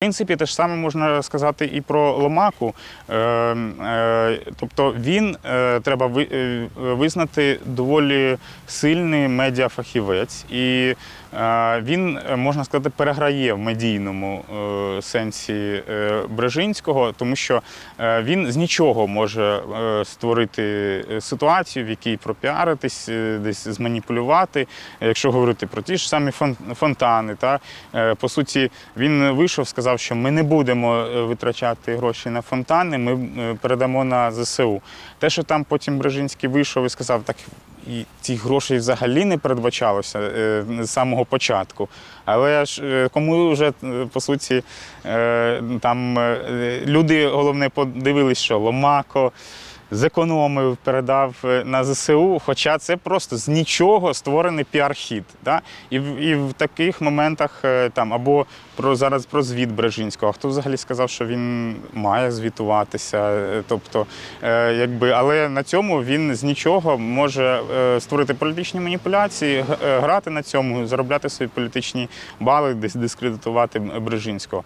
принципі, те ж саме можна сказати і про Ломаку. Е, е, тобто він е, треба ви- визнати доволі сильний медіафахівець, і він, можна сказати, переграє в медійному сенсі Брежинського, тому що він з нічого може створити ситуацію, в якій пропіаритись, десь зманіпулювати. Якщо говорити про ті ж самі фонтани, та по суті, він вийшов, сказав, що ми не будемо е, витрачати гроші на фонтани, ми е, передамо на ЗСУ. Те, що там потім Брежинський вийшов і сказав, так і гроші взагалі не передбачалося е, з самого початку. Але ж кому вже по суті там люди головне подивились, що Ломако. Зекономив, передав е, на ЗСУ, хоча це просто з нічого створений піар-хід. Да? І, і в таких моментах е, там або про зараз про звіт Брежинського. Хто взагалі сказав, що він має звітуватися? Е, Тобто, якби, але на цьому він з нічого може створити політичні маніпуляції, грати на цьому, заробляти свої політичні бали, дискредитувати Брежинського.